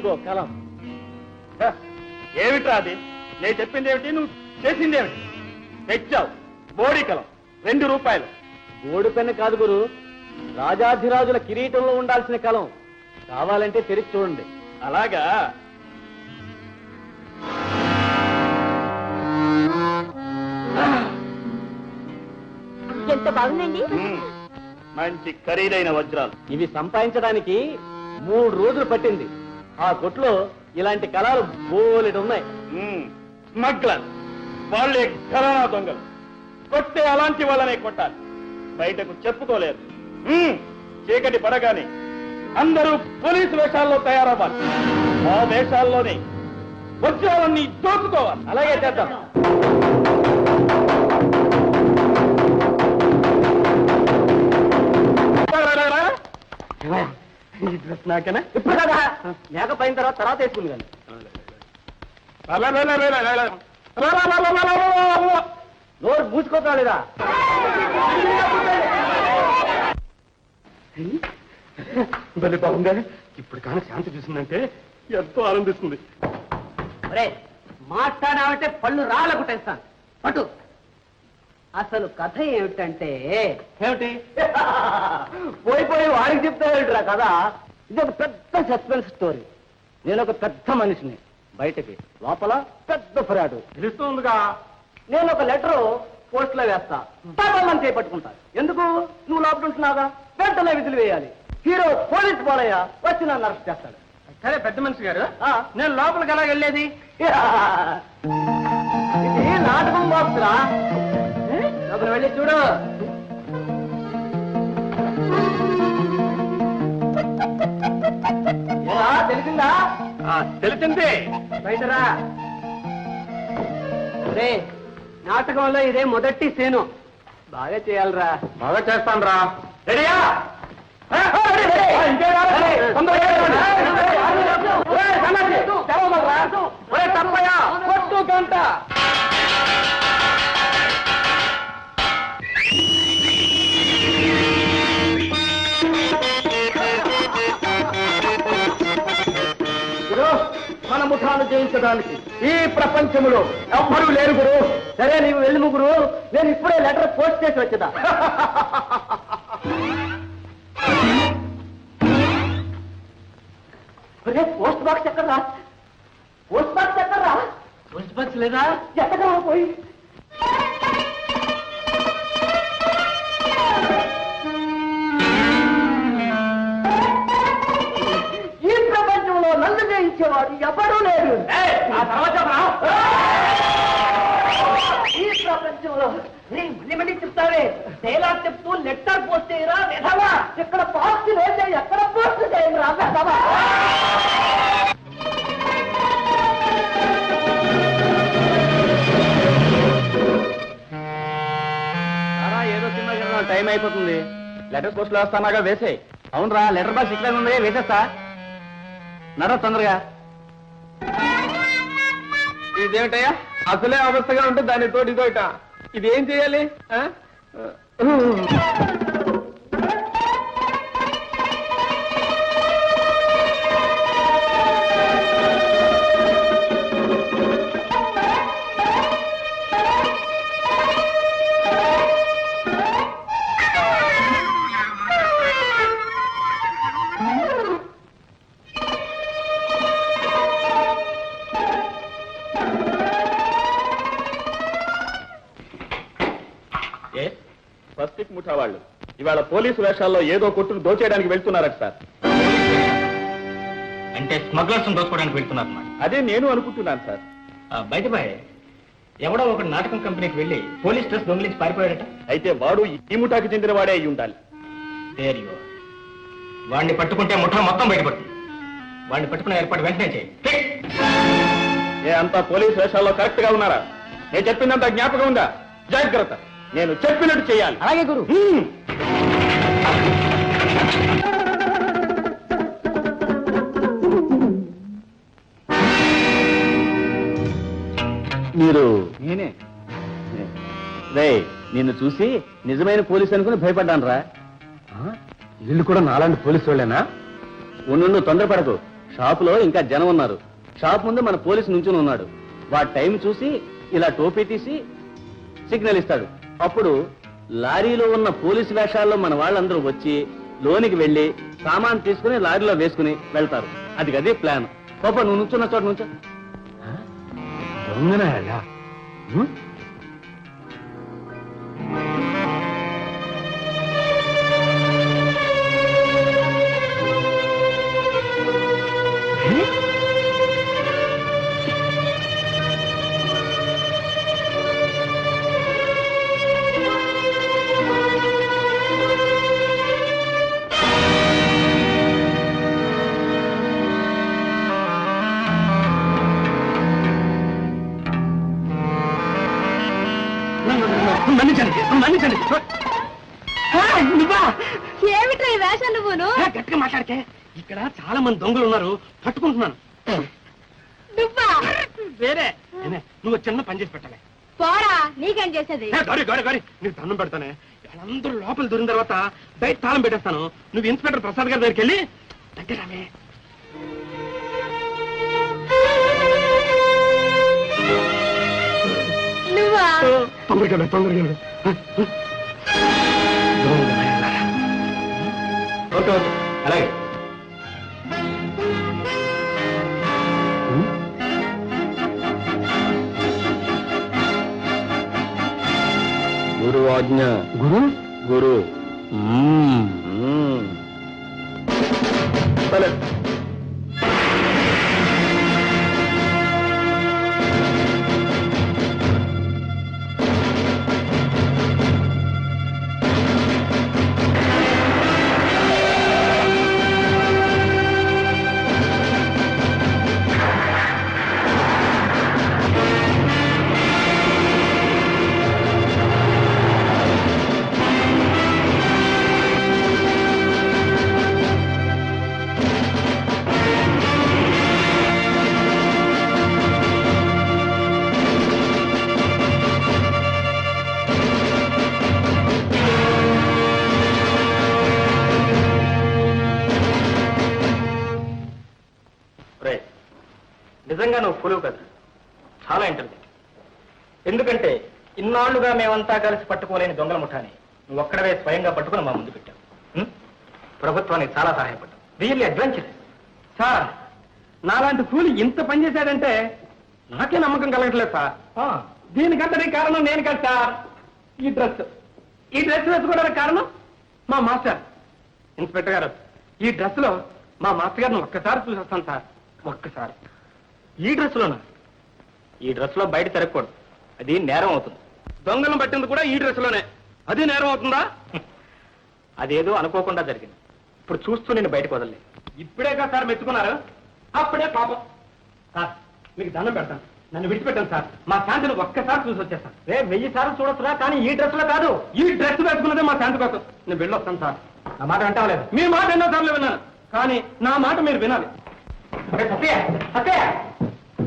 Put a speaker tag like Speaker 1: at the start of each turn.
Speaker 1: ఇదిగో కలం.
Speaker 2: ఏమిట్రా అది? నేను చెప్పింది ఏమిటి? నువ్వు చేసింది ఏమిటి? తెచ్చావు. బోడీ కలం. రెండు రూపాయలు.
Speaker 1: ఓడి పెన్ను కాదు గురు. రాజాధిరాజుల కిరీటంలో ఉండాల్సిన కలం. కావాలంటే తెరిచి చూడండి.
Speaker 2: అలాగా?
Speaker 3: ఎంత బాగుందండి.
Speaker 2: మంచి ఖరీదైన వజ్రాలు.
Speaker 1: ఇవి సంపాదించడానికి మూడు రోజులు పట్టింది. ఆ కొట్లో ఇలాంటి కళలు బోలెడు ఉన్నాయి.
Speaker 2: స్మగ్లర్ వాళ్ళే ఘరానా దొంగలు. కొట్టే అలాంటి వాళ్ళనే కొట్టాలి. బయటకు చెప్పుకోలేరు ఉమ్, చీకటి పడగానే అందరూ పోలీసు వేషాల్లో తయారవ్వాలి. ఆ వేషాల్లోనే వజ్రాలన్నీ దోచుకోవాలి.
Speaker 1: అలాగే చేద్దాం. డ్రెస్ నాకేనా ఇప్పుడు కదా తర్వాత తర్వాత కానీ నోరు మూసుకోవటం లేదా
Speaker 2: బలి బాగుందా ఇప్పుడు కానీ శాంతి చూసిందంటే ఎంతో ఆనందిస్తుంది
Speaker 1: ఒరే మాట్లాడామంటే పళ్ళు రాళ్ళ కుట్టేస్తాను పట్టు అసలు కథ ఏమిటంటే ఏమిటి? పోయి పోయి వాడికి చెప్తావేమిటిరా కథ? ఇది ఒక పెద్ద సస్పెన్స్ స్టోరీ. నేను ఒక పెద్ద మనిషిని. బయటకి. లోపల పెద్ద ఫిరాడు.
Speaker 2: తెలుస్తుందిగా.
Speaker 1: నేను ఒక లెటర్ పోస్ట్లో వేస్తా పాపమని చేపట్టుకుంటా. ఎందుకు? నువ్వు లోపల ఉంటున్నాగా వెంటనే విధులు వేయాలి. హీరో పోలీస్ బాలయ్య వచ్చి నన్ను అరెస్ట్ చేస్తాడు.
Speaker 2: సరే పెద్ద మనిషి గారు. నేను లోపలికి ఎలా వెళ్ళేది?
Speaker 1: నాటకం లోపల వెళ్ళి చూడు ఏరా, తెలిసిందా
Speaker 2: తెలిసింది
Speaker 1: బయటరా రే నాటకంలో ఇదే మొదటి సేను బాగా చేయాలిరా
Speaker 2: బాగా చేస్తాను రా రెడీయా
Speaker 1: గంట ముఠాను జయించడానికి ఈ ప్రపంచంలో ఎవ్వరూ లేరు గురు. సరే నీవు వెళ్ళి ముగ్గురు నేను ఇప్పుడే లెటర్ పోస్ట్ చేసి వచ్చేదా పోస్ట్ బాక్స్ ఎక్కడరా? పోస్ట్ బాక్స్ ఎక్కడరా? పోస్ట్ బాక్స్ లేదా? ఎక్కడ పోయి? చేయరా విధవా? ఇక్కడ పోస్ట్ లేదే ఎక్కడ పోస్ట్ చేయరా విధవా? ఏదో సినిమా టైం అయిపోతుంది. లెటర్ పోస్ట్లో వస్తానాగా వేసే అవునరా లెటర్ బాక్స్ ఇక్కడ ఉంది వేసేస్తా. నడ తొందరగా.
Speaker 2: ఇదేమిటయ్యా? అసలే అవస్థగా ఉంటే దాని తోటి తోట ఇది చేయాలి? వాళ్ళు ఇవాళ పోలీసు వేషాల్లో ఏదో కొట్టును దోచేయడానికి వెళ్తున్నారట సార్.
Speaker 4: అంటే స్మగ్లర్స్ దోచుకోవడానికి వెళ్తున్నారు
Speaker 2: అదే నేను అనుకుంటున్నాను సార్.
Speaker 4: బయట బాయ్ ఎవడో ఒక నాటకం కంపెనీకి వెళ్ళి పోలీస్ డ్రెస్ దొంగిలించి పారిపోయాడట.
Speaker 2: అయితే వాడు ఈ ముఠాకి చెందిన వాడే అయి ఉండాలి.
Speaker 4: వాడిని పట్టుకుంటే ముఠా మొత్తం బయటపడుతుంది. వాడిని పట్టుకునే ఏర్పాటు వెంటనే చేయి!
Speaker 2: ఏ అంతా పోలీసు వేషాల్లో కరెక్ట్గా ఉన్నారా? నేను చెప్పిందంత జ్ఞాపకం ఉందా? జాగ్రత్త. నేను చెప్పినట్టు చేయాలి.
Speaker 1: అలాగే గురు.
Speaker 2: మీరు
Speaker 1: నేనే.
Speaker 2: రే నిన్ను చూసి నిజమైన పోలీస్ అనుకుని భయపడ్డాను రా
Speaker 1: వీళ్ళు కూడా నాలాంటి పోలీసు వాళ్ళేనా?
Speaker 2: ఉండు తొందరపడకు.
Speaker 5: షాపులో ఇంకా జనం ఉన్నారు. షాప్ ముందు మన పోలీసు నుంచుని ఉన్నాడు. వాడు టైం చూసి ఇలా టోపీ తీసి సిగ్నల్ ఇస్తాడు. అప్పుడు లారీలో ఉన్న పోలీసు వేషాల్లో మన వాళ్ళందరూ వచ్చి లోనికి వెళ్ళి సామాన్ తీసుకుని లారీలో వేసుకుని వెళ్తారు. అది గది ప్లాన్. పాప నువ్వు నుంచున్న చోట నుంచో. మన్నించండి మన్నించండి. నువ్వా?
Speaker 3: ఏమిట్రా ఈ వేషం నువ్వును?
Speaker 5: గట్టిగా మాట్లాడితే ఇక్కడ చాలా మంది దొంగలు ఉన్నారు పట్టుకుంటున్నాను.
Speaker 3: నువ్వా?
Speaker 5: వేరే. నువ్వు చిన్న పని చేసి పెట్టాలి.
Speaker 3: పోరా నీకేం చేసేది?
Speaker 5: గౌరీ గౌరీ గౌరీ నీకు దండం పెడతానే. వాళ్ళందరూ లోపల దూరిన తర్వాత బయట తాళం పెట్టేస్తాను. నువ్వు ఇన్స్పెక్టర్ ప్రసాద్ గారి దగ్గరికి వెళ్ళి దగ్గరామే
Speaker 3: నువ్వా
Speaker 5: తొందరగా తొందరగా.
Speaker 4: ఓకే ఓకే అలాగే.
Speaker 5: గురు? ఆజ్ఞ గురు. గురు
Speaker 4: నిజంగా నువ్వు పులువు కదా. చాలా ఇంటెలిజెంట్ ఎందుకంటే ఇన్నాళ్ళుగా మేమంతా కలిసి పట్టుకోలేని దొంగల ముఠాని నువ్వు ఒక్కడవే స్వయంగా పట్టుకుని మా ముందు పెట్టావు. ప్రభుత్వానికి చాలా సహాయపడ్డావు. రియల్లీ అడ్వెంచర్
Speaker 5: సార్ నాలాంటి కూలి ఇంత పని చేశాడంటే నాకే నమ్మకం కలగట్లేదు సార్. దీనికంతటి కారణం నేను కాదు సార్. ఈ డ్రెస్. ఈ డ్రెస్ వేసుకోవడానికి కారణం మా మాస్టర్. ఇన్స్పెక్టర్ గారు ఈ డ్రెస్లో మా మాస్టర్ గారిని ఒక్కసారి చూసేస్తాను సార్. ఒక్కసారి.
Speaker 4: ఈ డ్రెస్లోనా ఈ డ్రెస్లో బయట తిరగకూడదు. అది నేరం అవుతుంది.
Speaker 5: దొంగలను పట్టింది కూడా ఈ డ్రెస్లోనే అది నేరం అవుతుందా?
Speaker 4: అదేదో అనుకోకుండా జరిగింది. ఇప్పుడు చూస్తూ నేను బయటకు వదలలే.
Speaker 5: ఇప్పుడే కదా సార్ మెచ్చుకున్నారు? అప్పుడే పాపం. సార్ మీకు దండం పెడతాను. నన్ను విడిచిపెట్టాను సార్. మా శాంతిని ఒక్కసారి చూసి వచ్చేస్తాను.
Speaker 4: రే వెయ్యి సార్లు చూడొచ్చురా కానీ ఈ డ్రెస్లో కాదు.
Speaker 5: ఈ డ్రెస్ పెట్టుకున్నదే మా శాంతి కోసం. నేను వెళ్ళొస్తాను సార్.
Speaker 4: నా మాట అంటావలేదు
Speaker 5: మీ మాట ఎన్నో సార్లు విన్నాను. కానీ నా మాట మీరు వినాలి.
Speaker 4: సత్య సత్య